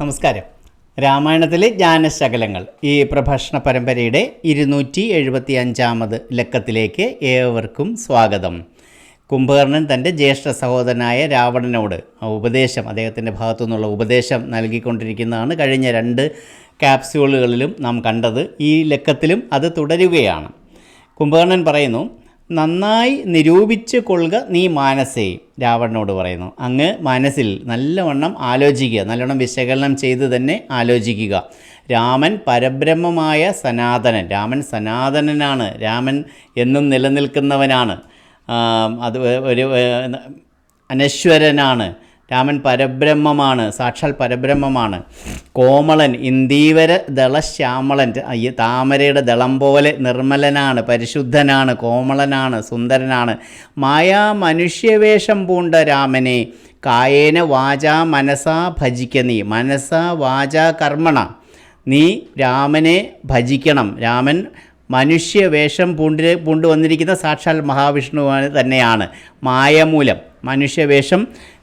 നമസ്കാരം. രാമായണത്തിലെ ജ്ഞാനശകലങ്ങൾ ഈ പ്രഭാഷണ പരമ്പരയുടെ ഇരുന്നൂറ്റി എഴുപത്തി അഞ്ചാമത് ലക്കത്തിലേക്ക് ഏവർക്കും സ്വാഗതം. കുംഭകർണൻ തന്റെ ജ്യേഷ്ഠ സഹോദരനായ രാവണനോട് ഉപദേശം അദ്ദേഹത്തിന്റെ ഭാഗത്തു നിന്നുള്ള ഉപദേശം നൽകിക്കൊണ്ടിരിക്കുന്നതാണ് കഴിഞ്ഞ രണ്ട് ക്യാപ്സ്യൂളുകളിലും നാം കണ്ടത്. ഈ ലക്കത്തിലും അത് തുടരുകയാണ്. കുംഭകർണൻ പറയുന്നു നന്നായി നിരൂപിച്ച് കൊള്ളുക നീ മാനസേ രാവണനോട് പറയുന്നു. അങ്ങ് മനസ്സിൽ നല്ലവണ്ണം ആലോചിക്കുക നല്ലവണ്ണം വിശകലനം ചെയ്ത് തന്നെ ആലോചിക്കുക. രാമൻ പരബ്രഹ്മമായ സനാതനൻ രാമൻ സനാതനനാണ് രാമൻ എന്നും നിലനിൽക്കുന്നവനാണ്. അത് ഒരു അനശ്വരനാണ്. രാമൻ പരബ്രഹ്മമാണ് സാക്ഷാൽ പരബ്രഹ്മമാണ്. കോമളൻ ഇന്ദീവര ദളശ്യാമളൻ താമരയുടെ ദളം പോലെ നിർമ്മലനാണ് പരിശുദ്ധനാണ് കോമളനാണ് സുന്ദരനാണ്. മായാ മനുഷ്യവേഷം പൂണ്ട രാമനെ കായേന വാചാ മനസാ ഭജിക്ക നീ മനസാ വാചാ കർമ്മണ. നീ രാമനെ ഭജിക്കണം. രാമൻ മനുഷ്യവേഷം പൂണ്ടി പൂണ്ട് വന്നിരിക്കുന്ന സാക്ഷാൽ മഹാവിഷ്ണുവാണ് തന്നെയാണ്. മായമൂലം മനുഷ്യവേഷം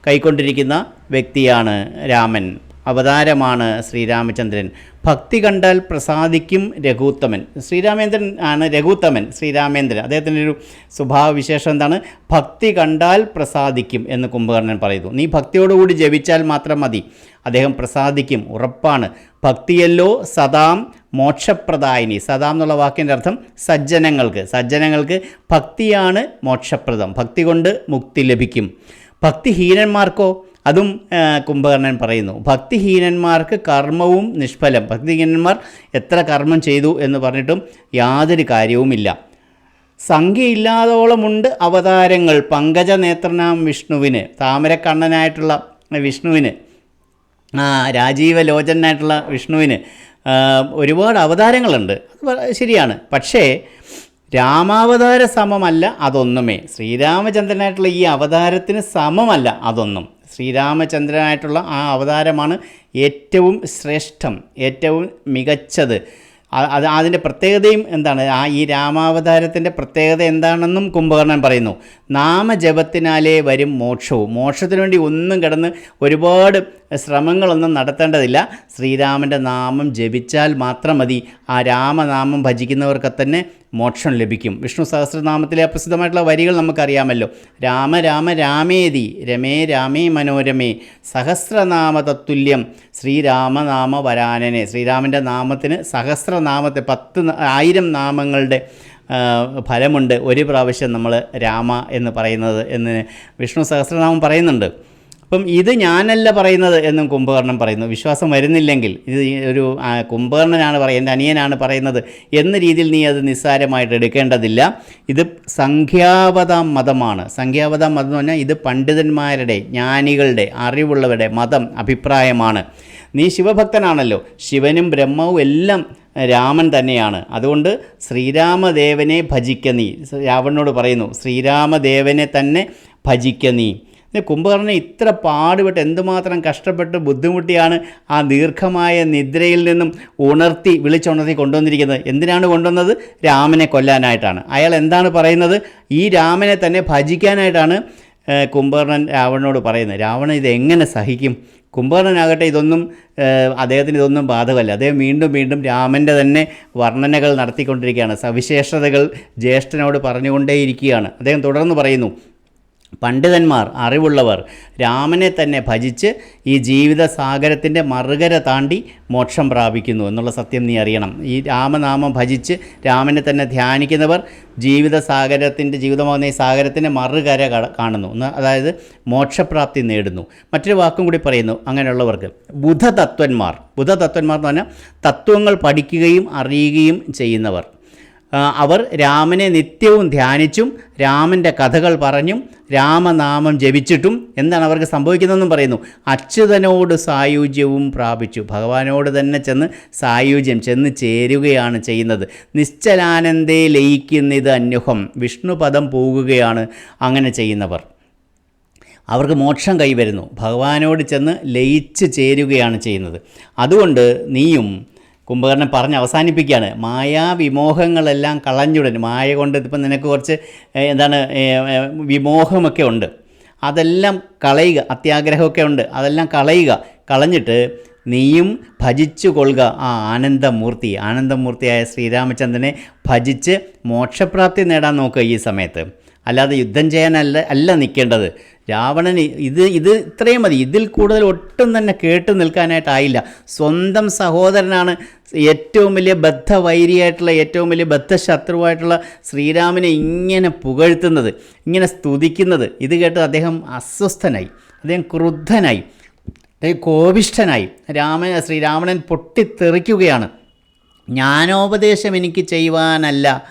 കൈക്കൊണ്ടിരിക്കുന്ന വ്യക്തിയാണ് രാമൻ. അവതാരമാണ് ശ്രീരാമചന്ദ്രൻ. ഭക്തി കണ്ടാൽ പ്രസാദിക്കും രഘുത്തമൻ. ശ്രീരാമേന്ദ്രൻ ആണ് രഘുത്തമൻ ശ്രീരാമേന്ദ്രൻ. അദ്ദേഹത്തിന്റെ ഒരു സ്വഭാവവിശേഷം എന്താണ്? ഭക്തി കണ്ടാൽ പ്രസാദിക്കും എന്ന് കുംഭകർണൻ പറയുന്നു. നീ ഭക്തിയോടുകൂടി ജപിച്ചാൽ മാത്രം മതി. അദ്ദേഹം പ്രസാദിക്കും ഉറപ്പാണ്. ഭക്തിയല്ലോ സദാം മോക്ഷപ്രദായിനി. സദാം എന്നുള്ള വാക്കിന്റെ അർത്ഥം സജ്ജനങ്ങൾക്ക്. സജ്ജനങ്ങൾക്ക് ഭക്തിയാണ് മോക്ഷപ്രദം. ഭക്തി കൊണ്ട് മുക്തി ലഭിക്കും. ഭക്തിഹീനന്മാർക്കോ? അതും കുംഭകർണൻ പറയുന്നു. ഭക്തിഹീനന്മാർക്ക് കർമ്മവും നിഷ്ഫലം. ഭക്തിഹീനന്മാർ എത്ര കർമ്മം ചെയ്തു എന്ന് പറഞ്ഞിട്ടും യാതൊരു കാര്യവുമില്ല. സംഖ്യയില്ലാതോളമുണ്ട് അവതാരങ്ങൾ. പങ്കജ നേത്രനാം വിഷ്ണുവിന് താമരക്കണ്ണനായിട്ടുള്ള വിഷ്ണുവിന് രാജീവ രാജീവലോചനായിട്ടുള്ള വിഷ്ണുവിന് ഒരുപാട് അവതാരങ്ങളുണ്ട്. ശരിയാണ്. പക്ഷേ രാമാവതാര സമമല്ല അതൊന്നുമേ. ശ്രീരാമചന്ദ്രനായിട്ടുള്ള ഈ അവതാരത്തിന് സമമല്ല അതൊന്നും. ശ്രീരാമചന്ദ്രനായിട്ടുള്ള ആ അവതാരമാണ് ഏറ്റവും ശ്രേഷ്ഠം ഏറ്റവും മികച്ചത്. അത് അതിന്റെ പ്രത്യേകതയും എന്താണ്? ആ ഈ രാമാവതാരത്തിന്റെ പ്രത്യേകത എന്താണെന്നും കുംഭകർണൻ പറയുന്നു. നാമജപത്തിനാലേ വരും മോക്ഷവും. മോക്ഷത്തിനു വേണ്ടി ഒന്നും കിടന്ന് ഒരുപാട് ശ്രമങ്ങളൊന്നും നടത്തേണ്ടതില്ല. ശ്രീരാമന്റെ നാമം ജപിച്ചാൽ മാത്രം മതി. ആ രാമനാമം ഭജിക്കുന്നവർക്ക് തന്നെ മോക്ഷം ലഭിക്കും. വിഷ്ണു സഹസ്രനാമത്തിലെ അപ്രസിദ്ധമായിട്ടുള്ള വരികൾ നമുക്കറിയാമല്ലോ. രാമ രാമ രാമേതി. രമേ രാമേ മനോരമേ. സഹസ്രനാമ തത്തുല്യം ശ്രീരാമനാമ വരാനനെ ശ്രീരാമന്റെ നാമത്തിന് സഹസ്രനാമത്തെ പത്ത് ആയിരം നാമങ്ങളുടെ ഫലമുണ്ട്. ഒരു പ്രാവശ്യം നമ്മൾ രാമ എന്ന് പറയുന്നത് എന്ന് വിഷ്ണു സഹസ്രനാമം പറയുന്നുണ്ട്. അപ്പം ഇത് ഞാനല്ല പറയുന്നത് എന്നും കുംഭകർണൻ പറയുന്നു. വിശ്വാസം വരുന്നില്ലെങ്കിൽ ഇത് ഒരു കുംഭകർണനാണ് പറയുന്നത് എന്റെ അനിയനാണ് പറയുന്നത് എന്ന രീതിയിൽ നീ അത് നിസ്സാരമായിട്ട് എടുക്കേണ്ടതില്ല. ഇത് സംഖ്യാപത മതമാണ്. സംഖ്യാപത മതം എന്ന് പറഞ്ഞാൽ ഇത് പണ്ഡിതന്മാരുടെ ജ്ഞാനികളുടെ അറിവുള്ളവരുടെ മതം അഭിപ്രായമാണ്. നീ ശിവഭക്തനാണല്ലോ. ശിവനും ബ്രഹ്മവും എല്ലാം രാമൻ തന്നെയാണ്. അതുകൊണ്ട് ശ്രീരാമദേവനെ ഭജിക്ക നീ. രാവണനോട് പറയുന്നു ശ്രീരാമദേവനെ തന്നെ ഭജിക്ക നീ. കുംഭകർണൻ ഇത്ര പാടുപെട്ട് എന്തുമാത്രം കഷ്ടപ്പെട്ട് ബുദ്ധിമുട്ടിയാണ് ആ ദീർഘമായ നിദ്രയിൽ നിന്നും ഉണർത്തി വിളിച്ചുണർത്തി കൊണ്ടുവന്നിരിക്കുന്നത്. എന്തിനാണ് കൊണ്ടുവന്നത്? രാമനെ കൊല്ലാനായിട്ടാണ്. അയാൾ എന്താണ് പറയുന്നത്? ഈ രാമനെ തന്നെ ഭജിക്കാനായിട്ടാണ് കുംഭകർണൻ രാവണനോട് പറയുന്നത്. രാവണൻ ഇതെങ്ങനെ സഹിക്കും? കുംഭകർണനാകട്ടെ ഇതൊന്നും അദ്ദേഹത്തിന് ഇതൊന്നും ബാധകമല്ല. അദ്ദേഹം വീണ്ടും വീണ്ടും രാമന്റെ തന്നെ വർണനകൾ നടത്തിക്കൊണ്ടിരിക്കുകയാണ്. സവിശേഷതകൾ ജ്യേഷ്ഠനോട് പറഞ്ഞുകൊണ്ടേയിരിക്കുകയാണ്. അദ്ദേഹം തുടർന്ന് പറയുന്നു പണ്ഡിതന്മാർ അറിവുള്ളവർ രാമനെ തന്നെ ഭജിച്ച് ഈ ജീവിത സാഗരത്തിന്റെ മറുകര താണ്ടി മോക്ഷം പ്രാപിക്കുന്നു എന്നുള്ള സത്യം നീ അറിയണം. ഈ രാമനാമം ഭജിച്ച് രാമനെ തന്നെ ധ്യാനിക്കുന്നവർ ജീവിത സാഗരത്തിന്റെ ജീവിതമാകുന്ന ഈ സാഗരത്തിന്റെ മറുകര കാണുന്നു. അതായത് മോക്ഷപ്രാപ്തി നേടുന്നു. മറ്റൊരു വാക്കും കൂടി പറയുന്നു അങ്ങനെയുള്ളവർക്ക്. ബുധതത്വന്മാർ. ബുധതത്വന്മാർ എന്ന് പറഞ്ഞാൽ തത്വങ്ങൾ പഠിക്കുകയും അറിയുകയും ചെയ്യുന്നവർ. അവർ രാമനെ നിത്യവും ധ്യാനിച്ചും രാമന്റെ കഥകൾ പറഞ്ഞും രാമനാമം ജപിച്ചിട്ടും എന്താണ് അവർക്ക് സംഭവിക്കുന്നതെന്നും പറയുന്നു. അച്യുതനോട് സായുജ്യവും പ്രാപിച്ചു. ഭഗവാനോട് തന്നെ ചെന്ന് സായുജ്യം ചെന്ന് ചേരുകയാണ് ചെയ്യുന്നത്. നിശ്ചലാനന്ദേ ലയിക്കുന്നിത് അന്യുഹം വിഷ്ണുപദം പോകുകയാണ് അങ്ങനെ ചെയ്യുന്നവർ. അവർക്ക് മോക്ഷം കൈവരുന്നു. ഭഗവാനോട് ചെന്ന് ലയിച്ച് ചേരുകയാണ് ചെയ്യുന്നത്. അതുകൊണ്ട് നീയും കുംഭകർണൻ പറഞ്ഞ് അവസാനിപ്പിക്കുകയാണ്. മായാവിമോഹങ്ങളെല്ലാം കളഞ്ഞുടൻ. മായ കൊണ്ട് ഇപ്പം നിനക്ക് കുറച്ച് എന്താണ് വിമോഹമൊക്കെ ഉണ്ട്. അതെല്ലാം കളയുക. അത്യാഗ്രഹമൊക്കെ ഉണ്ട്. അതെല്ലാം കളയുക. കളഞ്ഞിട്ട് നീയും ഭജിച്ചു കൊള്ളുക ആ ആനന്ദമൂർത്തി. ആനന്ദമൂർത്തിയായ ശ്രീരാമചന്ദ്രനെ ഭജിച്ച് മോക്ഷപ്രാപ്തി നേടാൻ നോക്കുക ഈ സമയത്ത്. അല്ലാതെ യുദ്ധം ചെയ്യാനല്ല അല്ല നിൽക്കേണ്ടത്. രാവണന് ഇത് ഇത് ഇത്രയും മതി. ഇതിൽ കൂടുതൽ ഒട്ടും തന്നെ കേട്ട് നിൽക്കാനായിട്ടായില്ല. സ്വന്തം സഹോദരനാണ് ഏറ്റവും വലിയ ബദ്ധവൈരിയായിട്ടുള്ള ഏറ്റവും വലിയ ബദ്ധശത്രുവായിട്ടുള്ള ശ്രീരാമനെ ഇങ്ങനെ പുകഴ്ത്തുന്നത് ഇങ്ങനെ സ്തുതിക്കുന്നത്. ഇത് കേട്ട് അദ്ദേഹം അസ്വസ്ഥനായി അദ്ദേഹം ക്രുദ്ധനായി അദ്ദേഹം കോപിഷ്ഠനായി. രാമൻ ശ്രീരാമണൻ പൊട്ടിത്തെറിക്കുകയാണ്. ജ്ഞാനോപദേശം എനിക്ക് ചെയ്യുവാനല്ല.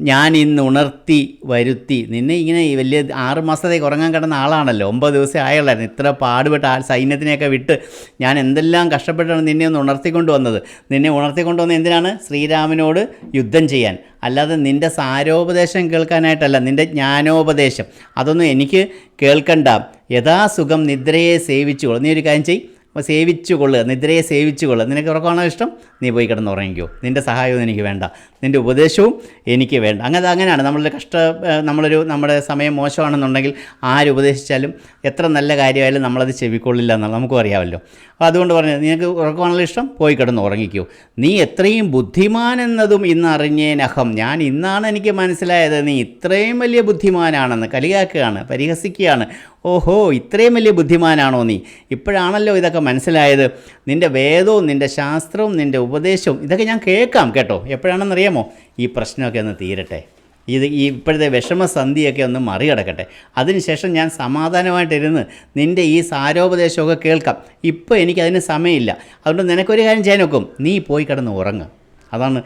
ഞാൻ ഇന്ന് ഉണർത്തി വരുത്തി. നിന്നെ ഇങ്ങനെ വലിയ ആറ് മാസത്തേക്ക് ഉറങ്ങാൻ കിടന്ന ആളാണല്ലോ. ഒമ്പത് ദിവസം ആയുള്ളായിരുന്നു. ഇത്ര പാടുപെട്ട് ആ സൈന്യത്തിനെയൊക്കെ വിട്ട് ഞാൻ എന്തെല്ലാം കഷ്ടപ്പെട്ടാണ് നിന്നെ ഒന്ന് ഉണർത്തിക്കൊണ്ട് വന്നത്? നിന്നെ ഉണർത്തിക്കൊണ്ട് വന്നത് എന്തിനാണ്? ശ്രീരാമനോട് യുദ്ധം ചെയ്യാൻ. അല്ലാതെ നിന്റെ സാരോപദേശം കേൾക്കാനായിട്ടല്ല നിന്റെ ജ്ഞാനോപദേശം. അതൊന്നും എനിക്ക് കേൾക്കണ്ട. യഥാസുഖം നിദ്രയെ സേവിച്ചുകൊള്ളു. നീ ഒരു കാര്യം ചെയ്യ്. അപ്പോൾ സേവിച്ചു കൊള്ളുക നിദ്രയെ സേവിച്ചു കൊള്ളുക നിനക്ക് ഉറക്കമാണോ ഇഷ്ടം? നീ പോയി കിടന്ന് ഉറങ്ങിക്കോ. നിന്റെ സഹായവും എനിക്ക് വേണ്ട. നിന്റെ ഉപദേശവും എനിക്ക് വേണ്ട. അങ്ങനെ അങ്ങനെയാണ് നമ്മളുടെ കഷ്ട നമ്മളൊരു നമ്മുടെ സമയം മോശമാണെന്നുണ്ടെങ്കിൽ ആരുപദേശിച്ചാലും എത്ര നല്ല കാര്യമായാലും നമ്മളത് ചെവിക്കൊള്ളില്ല എന്നുള്ളത് നമുക്കും അറിയാമല്ലോ. അപ്പോൾ അതുകൊണ്ട് പറഞ്ഞു നിനക്ക് ഉറക്കമാണല്ലോ ഇഷ്ടം? പോയി കിടന്ന് ഉറങ്ങിക്കോ. നീ എത്രയും ബുദ്ധിമാൻ എന്നതും ഇന്നറിഞ്ഞേനഹം. ഞാൻ ഇന്നാണ് എനിക്ക് മനസ്സിലായത്. നീ ഇത്രയും വലിയ ബുദ്ധിമാനാണെന്ന് കളിയാക്കുകയാണ് പരിഹസിക്കുകയാണ്. ഓഹോ ഇത്രയും വലിയ ബുദ്ധിമാനാണോ നീ? ഇപ്പോഴാണല്ലോ ഇതൊക്കെ മനസ്സിലായത്. നിന്റെ വേദവും നിന്റെ ശാസ്ത്രവും നിന്റെ ഉപദേശവും ഇതൊക്കെ ഞാൻ കേൾക്കാം കേട്ടോ. എപ്പോഴാണെന്നറിയാമോ? ഈ പ്രശ്നമൊക്കെ ഒന്ന് തീരട്ടെ. ഇത് ഈ ഇപ്പോഴത്തെ വിഷമസന്ധിയൊക്കെ ഒന്ന് മറികടക്കട്ടെ. അതിനുശേഷം ഞാൻ സമാധാനമായിട്ടിരുന്ന് നിന്റെ ഈ സാരോപദേശമൊക്കെ കേൾക്കാം. ഇപ്പോൾ എനിക്കതിന് സമയമില്ല. അതുകൊണ്ട് നിനക്കൊരു കാര്യം ചെയ്യാൻ നോക്കും. നീ പോയി കിടന്ന് ഉറങ്ങുക അതാണ്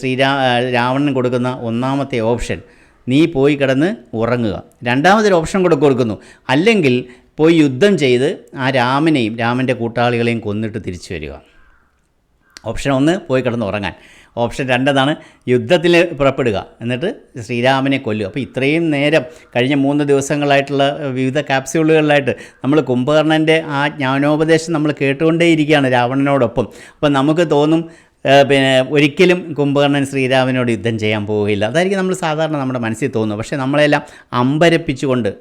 ശ്രീരാ രാവണൻ കൊടുക്കുന്ന ഒന്നാമത്തെ ഓപ്ഷൻ. നീ പോയി കിടന്ന് ഉറങ്ങുക. രണ്ടാമതൊരു ഓപ്ഷൻ കൂടെ കൊടുക്കുന്നു. അല്ലെങ്കിൽ പോയി യുദ്ധം ചെയ്ത് ആ രാമനെയും രാമന്റെ കൂട്ടാളികളെയും കൊന്നിട്ട് തിരിച്ചു വരിക. ഓപ്ഷൻ ഒന്ന് പോയി കിടന്ന് ഉറങ്ങാൻ. ഓപ്ഷൻ രണ്ടതാണ് യുദ്ധത്തിൽ പുറപ്പെടുക. എന്നിട്ട് ശ്രീരാമനെ കൊല്ലുക. അപ്പോൾ ഇത്രയും നേരം കഴിഞ്ഞ മൂന്ന് ദിവസങ്ങളായിട്ടുള്ള വിവിധ ക്യാപ്സ്യൂളുകളിലായിട്ട് നമ്മൾ കുംഭകർണന്റെ ആ ജ്ഞാനോപദേശം നമ്മൾ കേട്ടുകൊണ്ടേയിരിക്കുകയാണ് രാവണനോടൊപ്പം. അപ്പോൾ നമുക്ക് തോന്നും പിന്നെ ഒരിക്കലും കുംഭകർണൻ ശ്രീരാമനോട് യുദ്ധം ചെയ്യാൻ പോവുകയില്ല. അതായിരിക്കും നമ്മൾ സാധാരണ നമ്മുടെ മനസ്സിൽ തോന്നുന്നത്. പക്ഷേ നമ്മളെല്ലാം അമ്പരപ്പിച്ചുകൊണ്ട്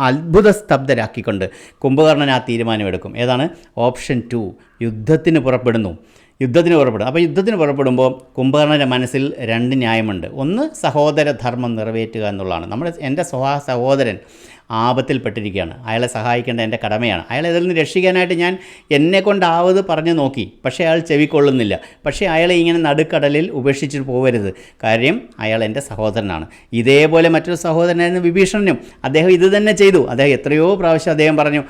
അത്ഭുത സ്തബ്ധരാക്കിക്കൊണ്ട് കുംഭകർണൻ ആ തീരുമാനമെടുക്കും. ഏതാണ്? ഓപ്ഷൻ ടു യുദ്ധത്തിന് പുറപ്പെടുന്നു. യുദ്ധത്തിന് പുറപ്പെടും. അപ്പോൾ യുദ്ധത്തിന് പുറപ്പെടുമ്പോൾ കുംഭകർണന്റെ മനസ്സിൽ രണ്ട് ന്യായമുണ്ട്. ഒന്ന് സഹോദര ധർമ്മം നിറവേറ്റുക എന്നുള്ളതാണ്. നമ്മുടെ എന്റെ സ്വഹാ സഹോദരൻ ആപത്തിൽപ്പെട്ടിരിക്കുകയാണ്. അയാളെ സഹായിക്കേണ്ട എന്റെ കടമയാണ്. അയാളെ ഇതിൽ നിന്ന് രക്ഷിക്കാനായിട്ട് ഞാൻ എന്നെ കൊണ്ടാവത് പറഞ്ഞു നോക്കി. പക്ഷേ അയാൾ ചെവിക്കൊള്ളുന്നില്ല. പക്ഷേ അയാളെ ഇങ്ങനെ നടുക്കടലിൽ ഉപേക്ഷിച്ചിട്ട് പോകരുത് കാര്യം അയാൾ എന്റെ സഹോദരനാണ്. ഇതേപോലെ മറ്റൊരു സഹോദരനായിരുന്നു വിഭീഷണനും. അദ്ദേഹം ഇത് തന്നെ ചെയ്തു. അദ്ദേഹം എത്രയോ പ്രാവശ്യം അദ്ദേഹം പറഞ്ഞു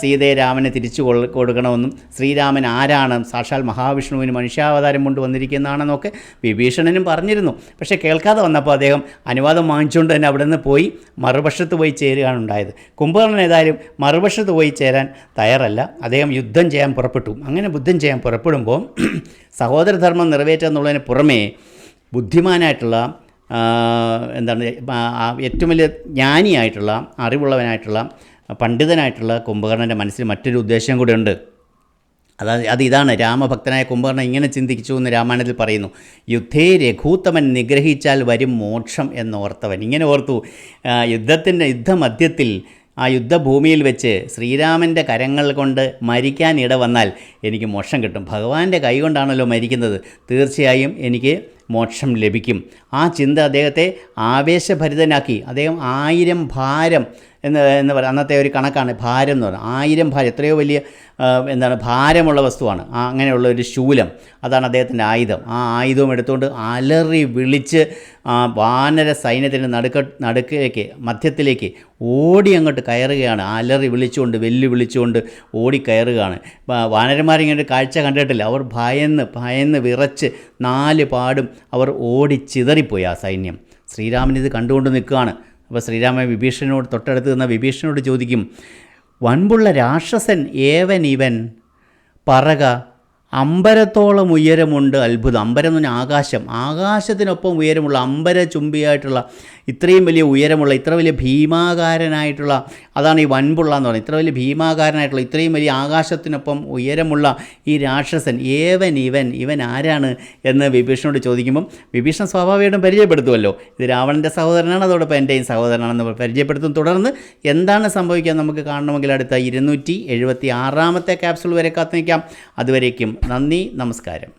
സീതയെ രാമനെ തിരിച്ചു കൊടുക്കണമെന്നും ശ്രീരാമൻ ആരാണ് സാക്ഷാൽ മഹാവിഷ്ണുവിന് മനുഷ്യാവതാരം കൊണ്ട് വന്നിരിക്കുന്നതാണെന്നൊക്കെ വിഭീഷണനും പറഞ്ഞിരുന്നു. പക്ഷേ കേൾക്കാതെ വന്നപ്പോൾ അദ്ദേഹം അനുവാദം വാങ്ങിച്ചുകൊണ്ട് തന്നെ അവിടെ നിന്ന് പോയി മറുപക്ഷത്ത് പോയി ചേരുകയാണ് ഉണ്ടായത്. കുംഭകർണൻ ഏതായാലും മറുപക്ഷത്ത് പോയി ചേരാൻ തയ്യാറല്ല. അദ്ദേഹം യുദ്ധം ചെയ്യാൻ പുറപ്പെട്ടു. അങ്ങനെ ബുദ്ധം ചെയ്യാൻ പുറപ്പെടുമ്പോൾ സഹോദരധർമ്മം നിറവേറ്റുക എന്നുള്ളതിന് പുറമേ ബുദ്ധിമാനായിട്ടുള്ള എന്താണ് ഏറ്റവും വലിയ ജ്ഞാനിയായിട്ടുള്ള അറിവുള്ളവനായിട്ടുള്ള പണ്ഡിതനായിട്ടുള്ള കുംഭകർണന്റെ മനസ്സിൽ മറ്റൊരു ഉദ്ദേശം കൂടെ ഉണ്ട്. അതായത് അത് ഇതാണ്. രാമഭക്തനായ കുംഭകർണൻ ഇങ്ങനെ ചിന്തിച്ചു എന്ന് രാമായണത്തിൽ പറയുന്നു. യുദ്ധേ രഘൂത്തമൻ നിഗ്രഹിച്ചാൽ വരും മോക്ഷം എന്നോർത്തവൻ. ഇങ്ങനെ ഓർത്തു. യുദ്ധത്തിന്റെ യുദ്ധമധ്യത്തിൽ ആ യുദ്ധഭൂമിയിൽ വെച്ച് ശ്രീരാമന്റെ കരങ്ങൾ കൊണ്ട് മരിക്കാൻ ഇട വന്നാൽ എനിക്ക് മോക്ഷം കിട്ടും. ഭഗവാന്റെ കൈ കൊണ്ടാണല്ലോ മരിക്കുന്നത്. തീർച്ചയായും എനിക്ക് മോക്ഷം ലഭിക്കും. ആ ചിന്ത അദ്ദേഹത്തെ ആവേശഭരിതനാക്കി. അദ്ദേഹം ആയിരം ഭാരം എന്ന് എന്ന് പറയുക അന്നത്തെ ഒരു കണക്കാണ്. ഭാരം എന്ന് പറയുന്നത് ആയിരം ഭാരം. എത്രയോ വലിയ എന്താണ് ഭാരമുള്ള വസ്തുവാണ്. ആ അങ്ങനെയുള്ള ഒരു ശൂലം. അതാണ് അദ്ദേഹത്തിന്റെ ആയുധം. ആ ആയുധവും എടുത്തുകൊണ്ട് അലറി വിളിച്ച് ആ വാനര സൈന്യത്തിന്റെ നടുക്ക നടുക്കിലേക്ക് മധ്യത്തിലേക്ക് ഓടി അങ്ങോട്ട് കയറുകയാണ്. അലറി വിളിച്ചുകൊണ്ട് വെല്ലു വിളിച്ചുകൊണ്ട് ഓടി കയറുകയാണ്. വാനരന്മാരിങ്ങനെ കാഴ്ച കണ്ടിട്ടില്ല. അവർ ഭയന്ന് ഭയന്ന് വിറച്ച് നാല് പാടും അവർ ഓടി ചിതറിപ്പോയി ആ സൈന്യം. ശ്രീരാമൻ ഇത് കണ്ടുകൊണ്ട് നിൽക്കുകയാണ്. അപ്പോൾ ശ്രീരാമൻ വിഭീഷണനോട് തൊട്ടടുത്ത് നിന്ന വിഭീഷണനോട് ചോദിക്കും വൻപുള്ള രാക്ഷസൻ ഏവൻ ഇവൻ. പറക അമ്പരത്തോളം ഉയരമുണ്ട് അത്ഭുതം. അമ്പരം എന്ന് പറഞ്ഞാൽ ആകാശം. ആകാശത്തിനൊപ്പം ഉയരമുള്ള അമ്പര ചുംബിയായിട്ടുള്ള ഇത്രയും വലിയ ഉയരമുള്ള ഇത്ര വലിയ ഭീമാകാരനായിട്ടുള്ള അതാണ് ഈ വൻപുള്ള എന്ന് പറയുന്നത് ഇത്ര വലിയ ഭീമാകാരനായിട്ടുള്ള ഇത്രയും വലിയ ആകാശത്തിനൊപ്പം ഉയരമുള്ള ഈ രാക്ഷസൻ ഏവൻ ഇവൻ ഇവൻ ആരാണ് എന്ന് വിഭീഷണോട് ചോദിക്കുമ്പം വിഭീഷണൻ സ്വാഭാവികമായിട്ടും പരിചയപ്പെടുത്തുമല്ലോ ഇത് രാവണന്റെ സഹോദരനാണ് അതോടൊപ്പം എന്റെയും സഹോദരനാണെന്ന് പരിചയപ്പെടുത്തും. തുടർന്ന് എന്താണ് സംഭവിക്കുക നമുക്ക് കാണണമെങ്കിൽ അടുത്ത ഇരുന്നൂറ്റി എഴുപത്തി ആറാമത്തെ ക്യാപ്സുൾ വരെ കാത്തു നിൽക്കാം അതുവരേക്കും നന്ദി നമസ്കാരം.